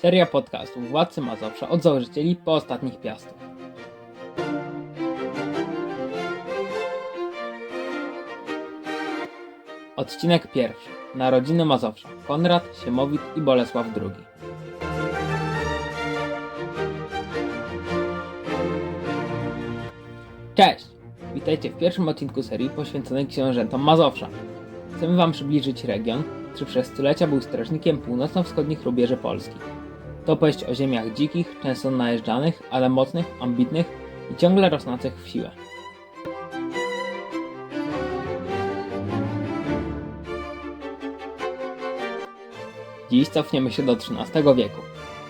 Seria podcastów Władcy Mazowsza od założycieli po ostatnich piastów. Odcinek pierwszy. Narodziny Mazowsza. Konrad, Siemowit i Bolesław II. Cześć! Witajcie w pierwszym odcinku serii poświęconej książętom Mazowsza. Chcemy Wam przybliżyć region, który przez stulecia był strażnikiem północno-wschodnich rubieży Polski. To opowieść o ziemiach dzikich, często najeżdżanych, ale mocnych, ambitnych i ciągle rosnących w siłę. Dziś cofniemy się do XIII wieku,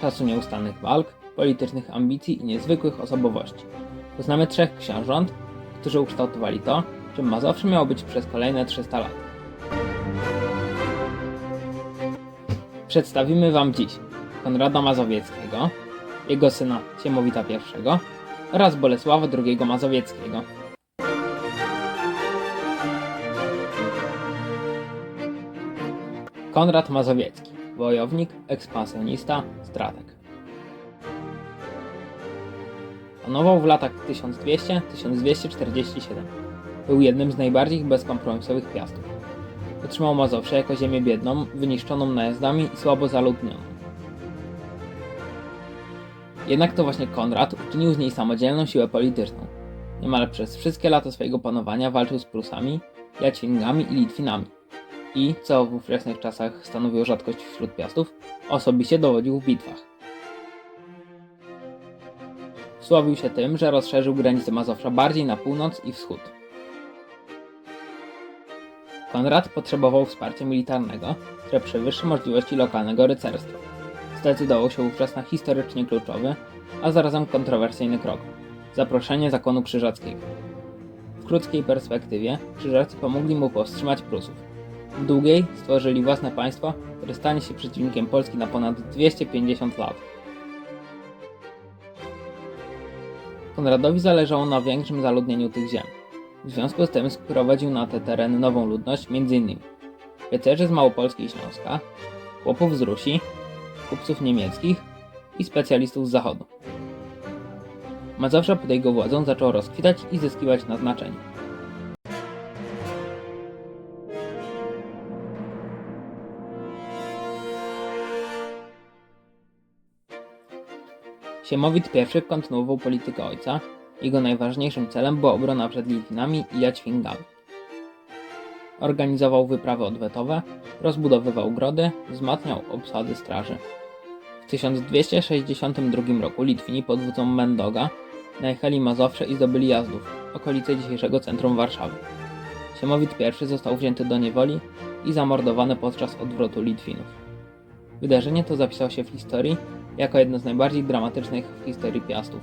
czasu nieustannych walk, politycznych ambicji i niezwykłych osobowości. Poznamy trzech książąt, którzy ukształtowali to, czym Mazowsze miało być przez kolejne 300 lat. Przedstawimy Wam dziś Konrada Mazowieckiego, jego syna Siemowita I oraz Bolesława II Mazowieckiego. Konrad Mazowiecki, wojownik, ekspansjonista, strateg. Panował w latach 1200-1247. Był jednym z najbardziej bezkompromisowych piastów. Otrzymał Mazowsze jako ziemię biedną, wyniszczoną najazdami i słabo zaludnioną. Jednak to właśnie Konrad uczynił z niej samodzielną siłę polityczną. Niemal przez wszystkie lata swojego panowania walczył z Prusami, Jacwingami i Litwinami. I, co w ówczesnych czasach stanowiło rzadkość wśród piastów, osobiście dowodził w bitwach. Sławił się tym, że rozszerzył granice Mazowsza bardziej na północ i wschód. Konrad potrzebował wsparcia militarnego, które przewyższy możliwości lokalnego rycerstwa. Zdecydował się wówczas na historycznie kluczowy, a zarazem kontrowersyjny krok zaproszenie zakonu krzyżackiego. W krótkiej perspektywie krzyżacy pomogli mu powstrzymać Prusów. W długiej stworzyli własne państwo, które stanie się przeciwnikiem Polski na ponad 250 lat. Konradowi zależało na większym zaludnieniu tych ziem. W związku z tym sprowadził na te tereny nową ludność, m.in. rycerzy z Małopolski i Śląska, chłopów z Rusi, kupców niemieckich i specjalistów z zachodu. Mazowsze pod jego władzą zaczęło rozkwitać i zyskiwać na znaczeniu. Siemowit I kontynuował politykę ojca. Jego najważniejszym celem była obrona przed Litwinami i Jaćwingami. Organizował wyprawy odwetowe, rozbudowywał grody, wzmacniał obsady straży. W 1262 roku Litwini pod wodzą Mendoga najechali Mazowsze i zdobyli Jazdów, okolice dzisiejszego centrum Warszawy. Siemowit I został wzięty do niewoli i zamordowany podczas odwrotu Litwinów. Wydarzenie to zapisało się w historii jako jedno z najbardziej dramatycznych w historii Piastów.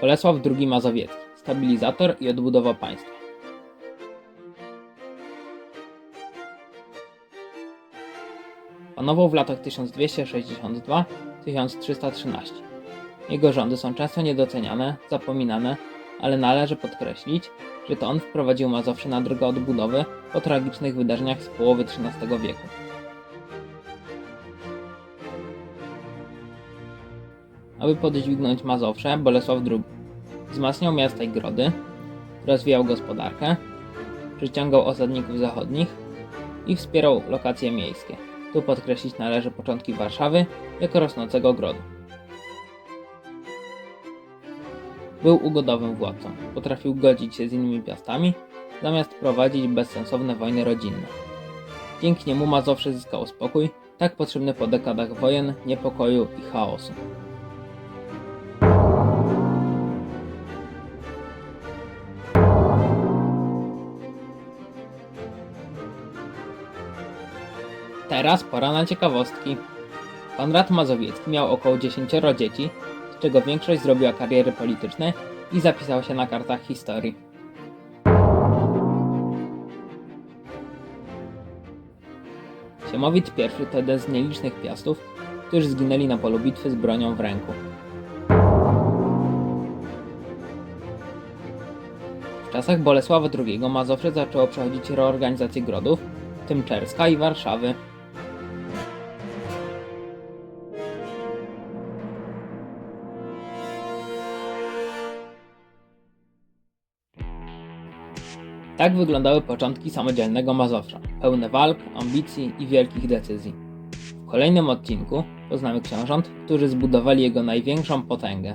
Bolesław II Mazowiecki, stabilizator i odbudowa państwa. Panował w latach 1262-1313. Jego rządy są często niedoceniane, zapominane, ale należy podkreślić, że to on wprowadził Mazowsze na drogę odbudowy po tragicznych wydarzeniach z połowy XIII wieku. Aby podźwignąć Mazowsze, Bolesław II wzmacniał miasta i grody, rozwijał gospodarkę, przyciągał osadników zachodnich i wspierał lokacje miejskie. Tu podkreślić należy początki Warszawy jako rosnącego grodu. Był ugodowym władcą, potrafił godzić się z innymi piastami, zamiast prowadzić bezsensowne wojny rodzinne. Dzięki niemu Mazowsze zyskało spokój, tak potrzebny po dekadach wojen, niepokoju i chaosu. Teraz pora na ciekawostki. Konrad Mazowiecki miał około 10 dzieci, z czego większość zrobiła kariery polityczne i zapisała się na kartach historii. Siemowit I to jeden z nielicznych piastów, którzy zginęli na polu bitwy z bronią w ręku. W czasach Bolesława II Mazowsze zaczęło przechodzić reorganizację grodów, w tym Czerska i Warszawy. Tak wyglądały początki samodzielnego Mazowsza, pełne walk, ambicji i wielkich decyzji. W kolejnym odcinku poznamy książąt, którzy zbudowali jego największą potęgę.